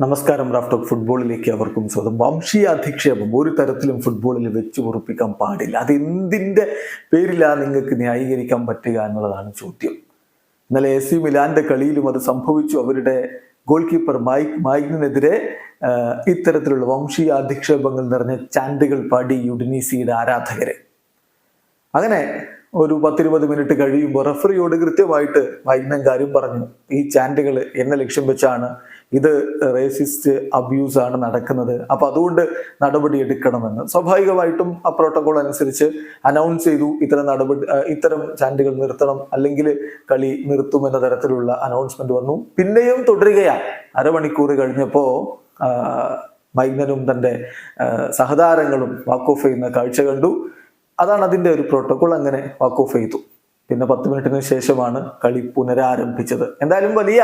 നമസ്കാരം റാഫ്റ്റോക്ക് ഫുട്ബോളിലേക്ക് അവർക്കും സ്വാഗതം. വംശീയ അധിക്ഷേപം ഒരു തരത്തിലും ഫുട്ബോളിൽ വെച്ച് ഉറപ്പിക്കാൻ പാടില്ല. അത് എന്തിന്റെ പേരിലാണ് നിങ്ങൾക്ക് ന്യായീകരിക്കാൻ പറ്റുക എന്നുള്ളതാണ് ചോദ്യം. ഇന്നലെ എ സി മിലാന്റെ കളിയിലും അത് സംഭവിച്ചു. അവരുടെ ഗോൾ കീപ്പർ മൈക്ക് മൈക്കിനെതിരെ ഇത്തരത്തിലുള്ള വംശീയ അധിക്ഷേപങ്ങൾ നിറഞ്ഞ ചാൻഡുകൾ പാടി യുഡിനിസിയുടെ ആരാധകരെ. അങ്ങനെ ഒരു പത്തിരുപത് മിനിറ്റ് കഴിയുമ്പോൾ റഫറിയോട് കൃത്യമായിട്ട് വൈകുന്നേരം കാര്യം പറഞ്ഞു. ഈ ചാൻഡുകൾ എന്നെ ലക്ഷ്യം വെച്ചാണ് ഇത് റേസിസ്റ്റ് അബ്യൂസ് ആണ് നടക്കുന്നത്. അപ്പൊ അതുകൊണ്ട് നടപടി എടുക്കണമെന്ന്. സ്വാഭാവികമായിട്ടും ആ പ്രോട്ടോകോൾ അനുസരിച്ച് അനൗൺസ് ചെയ്തു ഇത്തരം നടപടി ഇത്തരം ചാൻഡുകൾ നിർത്തണം അല്ലെങ്കിൽ കളി നിർത്തും എന്ന തരത്തിലുള്ള അനൗൺസ്മെന്റ് വന്നു. പിന്നെയും തുടരുകയാണ് അരമണിക്കൂർ കഴിഞ്ഞപ്പോ മൈഗ്നനും തന്റെ സഹതാരങ്ങളും വാക്ക് ഓഫ് ചെയ്യുന്ന കാഴ്ച കണ്ടു. അതാണ് അതിന്റെ ഒരു പ്രോട്ടോകോൾ അങ്ങനെ വാക്ക് ഓഫ് ചെയ്തു. പിന്നെ പത്ത് മിനിറ്റിന് ശേഷമാണ് കളി പുനരാരംഭിച്ചത്. എന്തായാലും വലിയ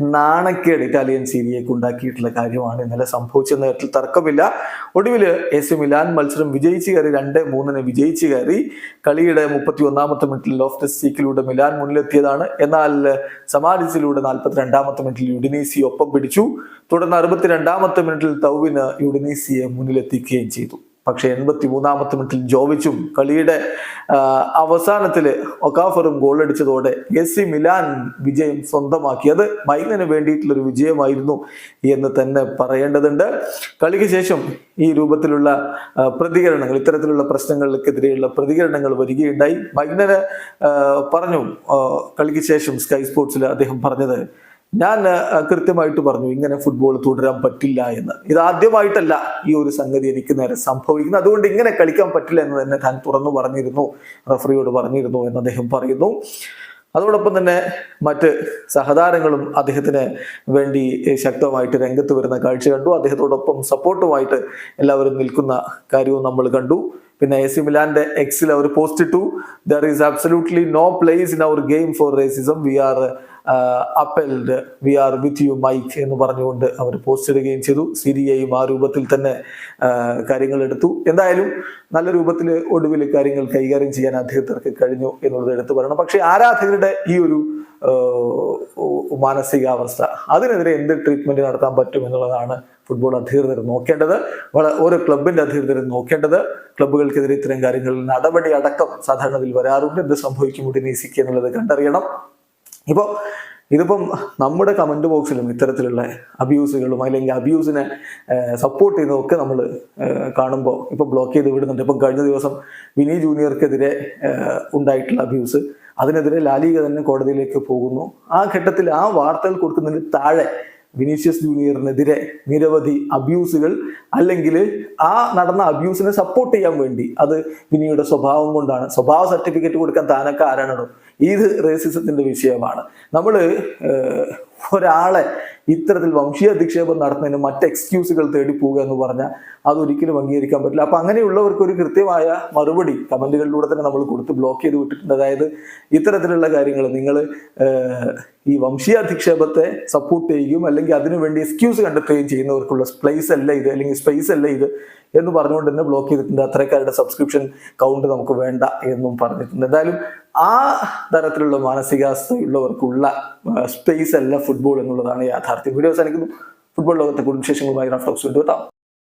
നാണക്കേട് ഇറ്റാലിയൻ സീരിയക്ക് ഉണ്ടാക്കിയിട്ടുള്ള കാര്യമാണ്. ഇന്നലെ സംഭവിച്ചെന്ന കാര്യത്തിൽ തർക്കമില്ല. ഒടുവിൽ എ സി മിലാൻ മത്സരം വിജയിച്ച് കയറി രണ്ട് മൂന്നിന് വിജയിച്ച് കയറി കളിയുടെ മുപ്പത്തി ഒന്നാമത്തെ മിനിറ്റിൽ ലോഫ്റ്റസ് സീക്കിലൂടെ മിലാൻ മുന്നിലെത്തിയതാണ്. എന്നാൽ സമാരിസിലൂടെ നാൽപ്പത്തിരണ്ടാമത്തെ മിനിറ്റിൽ യുഡിനീസി ഒപ്പം പിടിച്ചു. തുടർന്ന് അറുപത്തിരണ്ടാമത്തെ മിനിറ്റിൽ തൗവിന് യുഡിനീസിയെ മുന്നിലെത്തിക്കുകയും ചെയ്തു. പക്ഷെ എൺപത്തി മൂന്നാമത്തെ മിനിറ്റിൽ ജോവിച്ചും കളിയുടെ അവസാനത്തിൽ ഒക്കാഫറും ഗോൾ അടിച്ചതോടെ എസ് സി മിലാൻ വിജയം സ്വന്തമാക്കി അത് വേണ്ടിയിട്ടുള്ള ഒരു വിജയമായിരുന്നു എന്ന് തന്നെ പറയേണ്ടതുണ്ട്. കളിക്ക് ശേഷം ഈ രൂപത്തിലുള്ള പ്രതികരണങ്ങൾ ഇത്തരത്തിലുള്ള പ്രശ്നങ്ങൾക്കെതിരെയുള്ള പ്രതികരണങ്ങൾ വരികയുണ്ടായി. മൈഗ്നന് പറഞ്ഞു കളിക്ക് ശേഷം സ്കൈ സ്പോർട്സിൽ അദ്ദേഹം പറഞ്ഞത് ഞാൻ കൃത്യമായിട്ട് പറഞ്ഞു ഇങ്ങനെ ഫുട്ബോൾ തുടരാൻ പറ്റില്ല എന്ന്. ഇത് ആദ്യമായിട്ടല്ല ഈ ഒരു സംഗതി എനിക്ക് നേരെ സംഭവിക്കുന്നത്. അതുകൊണ്ട് ഇങ്ങനെ കളിക്കാൻ പറ്റില്ല എന്ന് തന്നെ താൻ തുറന്നു പറഞ്ഞിരുന്നു റഫറിയോട് പറഞ്ഞിരുന്നു എന്ന് അദ്ദേഹം പറയുന്നു. അതോടൊപ്പം തന്നെ മറ്റ് സഹതാരങ്ങളും അദ്ദേഹത്തിന് വേണ്ടി ശക്തമായിട്ട് രംഗത്ത് വരുന്ന കാഴ്ച കണ്ടു. അദ്ദേഹത്തോടൊപ്പം സപ്പോർട്ടുമായിട്ട് എല്ലാവരും നിൽക്കുന്ന കാര്യവും നമ്മൾ കണ്ടു. പിന്നെ എ സി മിലാന്റെ എക്സിൽ അവർ പോസ്റ്റ് ഇട്ടു. There is absolutely no place in our game for racism we are appalled we are with you Mike എന്ന് പറഞ്ഞുകൊണ്ട് അവർ പോസ്റ്റ് ഇടുകയും ചെയ്തു. സിരിയയും ആ രൂപത്തിൽ തന്നെ കാര്യങ്ങൾ എടുത്തു. എന്തായാലും നല്ല രൂപത്തിൽ ഒടുവിൽ കാര്യങ്ങൾ കൈകാര്യം ചെയ്യാൻ അധികൃതർക്ക് കഴിഞ്ഞു എന്നുള്ളത് എടുത്തു പറയണം. പക്ഷേ ആരാധകരുടെ ഈ ഒരു മാനസികാവസ്ഥ അതിനെതിരെ എന്ത് ട്രീറ്റ്മെന്റ് നടത്താൻ പറ്റും എന്നുള്ളതാണ് ഫുട്ബോൾ അധികൃതർ നോക്കേണ്ടത്. ഓരോ ക്ലബിന്റെ അധികൃതർ നോക്കേണ്ടത്. ക്ലബ്ബുകൾക്കെതിരെ ഇത്തരം കാര്യങ്ങളിൽ നടപടി അടക്കം സാധാരണ വരാറുണ്ട്. എന്ത് സംഭവിക്കും ഉടനീസിക്ക് എന്നുള്ളത് കണ്ടറിയണം. ഇപ്പോൾ ഇതിപ്പം നമ്മുടെ കമന്റ് ബോക്സിലും ഇത്തരത്തിലുള്ള അബ്യൂസുകളും അല്ലെങ്കിൽ അബ്യൂസിനെ സപ്പോർട്ട് ചെയ്യുന്നതൊക്കെ നമ്മൾ കാണുമ്പോൾ ഇപ്പോൾ ബ്ലോക്ക് ചെയ്ത് വിടുന്നുണ്ട്. ഇപ്പം കഴിഞ്ഞ ദിവസം വിനി ജൂനിയർക്കെതിരെ ഉണ്ടായിട്ടുള്ള അബ്യൂസ് അതിനെതിരെ ലാലിക തന്നെ കോടതിയിലേക്ക് പോകുന്നു. ആ ഘട്ടത്തിൽ ആ വാർത്തകൾ കൊടുക്കുന്നതിന് താഴെ വിനീഷ്യസ് ജൂനിയറിനെതിരെ നിരവധി അബ്യൂസുകൾ അല്ലെങ്കിൽ ആ നടന്ന അബ്യൂസിനെ സപ്പോർട്ട് ചെയ്യാൻ വേണ്ടി അത് വിനിയുടെ സ്വഭാവം കൊണ്ടാണ്. സ്വഭാവ സർട്ടിഫിക്കറ്റ് കൊടുക്കാൻ താനൊക്കെ ആരാണോ? ഇത് റേസിസത്തിന്റെ വിഷയമാണ്. നമ്മൾ ഒരാളെ ഇത്തരത്തിൽ വംശീയ അധിക്ഷേപം നടത്തുന്നതിന് മറ്റ് എക്സ്ക്യൂസുകൾ തേടി പോവുക എന്ന് പറഞ്ഞാൽ അതൊരിക്കലും അംഗീകരിക്കാൻ പറ്റില്ല. അപ്പൊ അങ്ങനെയുള്ളവർക്ക് ഒരു കൃത്യമായ മറുപടി കമന്റുകളിലൂടെ തന്നെ നമ്മൾ കൊടുത്ത് ബ്ലോക്ക് ചെയ്ത് വിട്ടിട്ടുണ്ട്. അതായത് ഇത്തരത്തിലുള്ള കാര്യങ്ങൾ നിങ്ങൾ ഈ വംശീയ അധിക്ഷേപത്തെ സപ്പോർട്ട് ചെയ്യുകയും അല്ലെങ്കിൽ അതിനുവേണ്ടി എക്സ്ക്യൂസ് കണ്ടെത്തുകയും ചെയ്യുന്നവർക്കുള്ള സ്പ്ലേസ് അല്ല ഇത് അല്ലെങ്കിൽ സ്പേസ് അല്ല ഇത് എന്ന് പറഞ്ഞുകൊണ്ട് തന്നെ ബ്ലോക്ക് ചെയ്തിട്ടുണ്ട്. അത്രക്കാരുടെ സബ്സ്ക്രിപ്ഷൻ കൗണ്ട് നമുക്ക് വേണ്ട എന്നും പറഞ്ഞിട്ടുണ്ട്. എന്തായാലും ആ തരത്തിലുള്ള മാനസികാവസ്ഥയുള്ളവർക്കുള്ള സ്പേസ് അല്ല ഫുട്ബോൾ എന്നുള്ളതാണ് യാഥാർത്ഥ്യം. വീഡിയോ അവസാനിക്കുന്നു ഫുട്ബോൾ ലോകത്തെ കൂടുതൽ വിശേഷങ്ങളുമായി റഫ്ലോക്സ് കൊണ്ടുവെത്താം